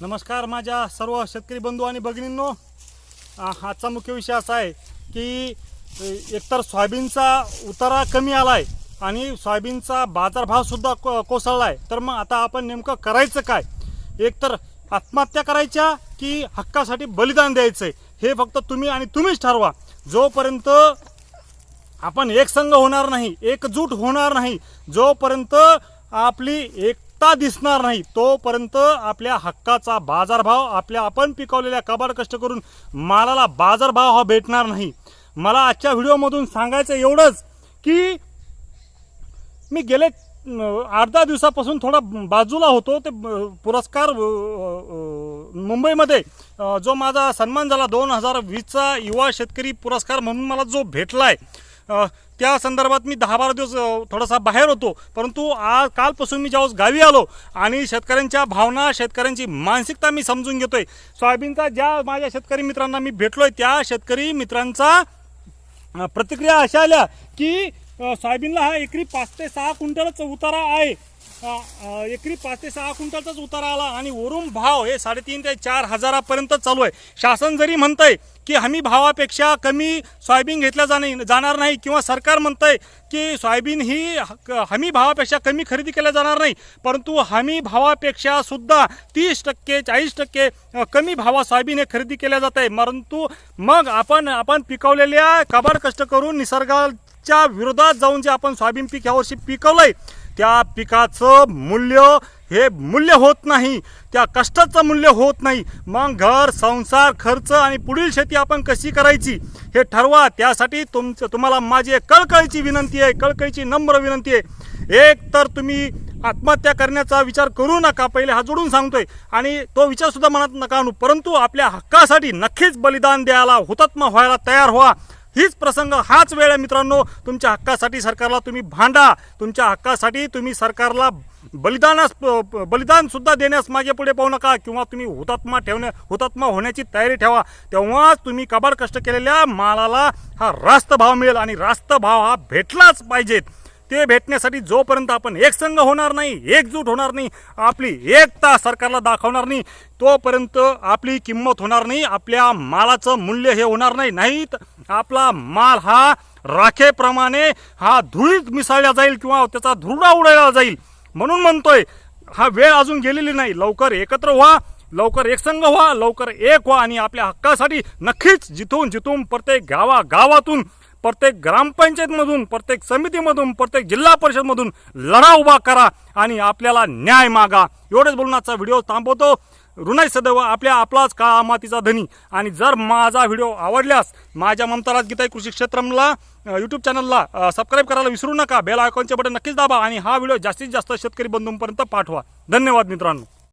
नमस्कार माझ्या सर्व शेतकरी बंधू आणि भगिनींनो. आजचा मुख्य विषय असा आहे की एकतर सोयाबीनचा उतारा कमी आला आहे आणि सोयाबीनचा बाजारभावसुद्धा को कोसळला आहे तर मग आता आपण नेमकं करायचं काय? एकतर आत्महत्या करायच्या की हक्कासाठी बलिदान द्यायचं आहे हे फक्त तुम्ही आणि तुम्हीच ठरवा. जोपर्यंत आपण एकसंघ होणार नाही एकजूट होणार नाही जोपर्यंत आपली एक पत्ता दिसणार नाही. तोपर्यंत आपल्या हक्काचा बाजारभाव आपल्या आपण पिकवलेल्या कबाड कष्ट करून मालाला बाजारभाव हा भेटणार नाही. मला आजच्या व्हिडिओमधून सांगायचं एवढंच की मी गेले आठ दहा दिवसापासून थोडा बाजूला होतो. ते पुरस्कार मुंबईमध्ये जो माझा सन्मान झाला दोन हजार वीसचा युवा शेतकरी पुरस्कार म्हणून मला जो भेटला आहे त्या संदर्भात मी दहा बारा दिवस थोडासा बाहेर होतो. परंतु आज कालपासून मी ज्यावेळेस गावी आलो आणि शेतकऱ्यांच्या भावना शेतकऱ्यांची मानसिकता मी समजून घेतोय. सोयाबीनचा ज्या माझ्या शेतकरी मित्रांना मी भेटलोय त्या शेतकरी मित्रांचा प्रतिक्रिया अशा आल्या की सोयाबीनला हा एकरी पाच ते सहा क्विंटलच उतारा आहे. एकरी पाच ते सहा क्विंटलचाच उतारा आला आणि वरून भाव हे साडेतीन ते चार हजारापर्यंत चालू आहे. शासन जरी म्हणतंय की हमी भावापेक्षा कमी सोयाबीन घेतल्या जाणे जाणार नाही किंवा सरकार म्हणतंय की सोयाबीन ही हमी भावापेक्षा कमी खरेदी केल्या जाणार नाही परंतु हमी भावापेक्षा सुद्धा तीस टक्के चाळीस टक्के कमी भावा सोयाबीन हे खरेदी केल्या जात आहे. परंतु मग आपण आपण पिकवलेल्या कबाड कष्ट करून निसर्गाच्या विरोधात जाऊन जे आपण सोयाबीन पीक यावर्षी पिकवलंय त्या पिकाचं मूल्य हे मूल्य होत नाही त्या कष्टाचं मूल्य होत नाही. मग घर संसार खर्च आणि पुढील शेती आपण कशी करायची? हे ठरवा. त्यासाठी तुमचं तुम्हाला माझी एक कळकळीची विनंती आहे कळकळीची नम्र विनंती आहे. एक तर तुम्ही आत्महत्या करण्याचा विचार करू नका पहिले हा जोडून सांगतोय. आणि तो विचारसुद्धा मनात नका आणू. परंतु आपल्या हक्कासाठी नक्कीच बलिदान द्यायला हुतात्मा व्हायला तयार व्हा. हीच प्रसंग हाच वेळ आहे मित्रांनो. तुमच्या हक्कासाठी सरकारला तुम्ही भांडा. तुमच्या हक्कासाठी तुम्ही सरकारला बलिदानास बलिदान सुद्धा देण्यास मागे पुढे पाहू नका किंवा तुम्ही हुतात्मा ठेवण्या हुतात्मा होण्याची तयारी ठेवा. तेव्हाच तुम्ही कबाड कष्ट केलेल्या मालाला हा रास्त भाव मिळेल आणि रास्त भाव हा भेटलाच पाहिजेत. ते भेटण्यासाठी जोपर्यंत आपण एक संघ होणार नाही एकजूट होणार नाही आपली एकता सरकारला दाखवणार नाही तोपर्यंत आपली किंमत होणार नाही आपल्या मालाचं मूल्य हे होणार नाही. नाहीत आपला माल हा राखेप्रमाणे हा धुळीत मिसळला जाईल किंवा त्याचा धुरडा उडायला जाईल. म्हणून म्हणतोय हा वेळ अजून गेलेली नाही. लवकर एकत्र व्हा लवकर एकसंघ व्हा लवकर एक व्हा आणि आपल्या हक्कासाठी नक्कीच जिथून जिथून प्रत्येक गावा गावातून प्रत्येक ग्रामपंचायतमधून प्रत्येक समितीमधून प्रत्येक जिल्हा परिषदमधून लढा उभा करा आणि आपल्याला न्याय मागा. एवढेच बोलून आजचा व्हिडिओ थांबवतो. ऋणय सदैव आपल्या आपलाच काळा मातीचा धनी. आणि जर माझा व्हिडिओ आवडल्यास माझ्या ममताराज गीताई कृषी क्षेत्रमला यूट्यूब चॅनलला सबस्क्राईब करायला विसरू नका. बेल आयकॉनचे बटन नक्कीच दाबा आणि हा व्हिडिओ जास्तीत जास्त शेतकरी बंधूंपर्यंत पाठवा. धन्यवाद मित्रांनो.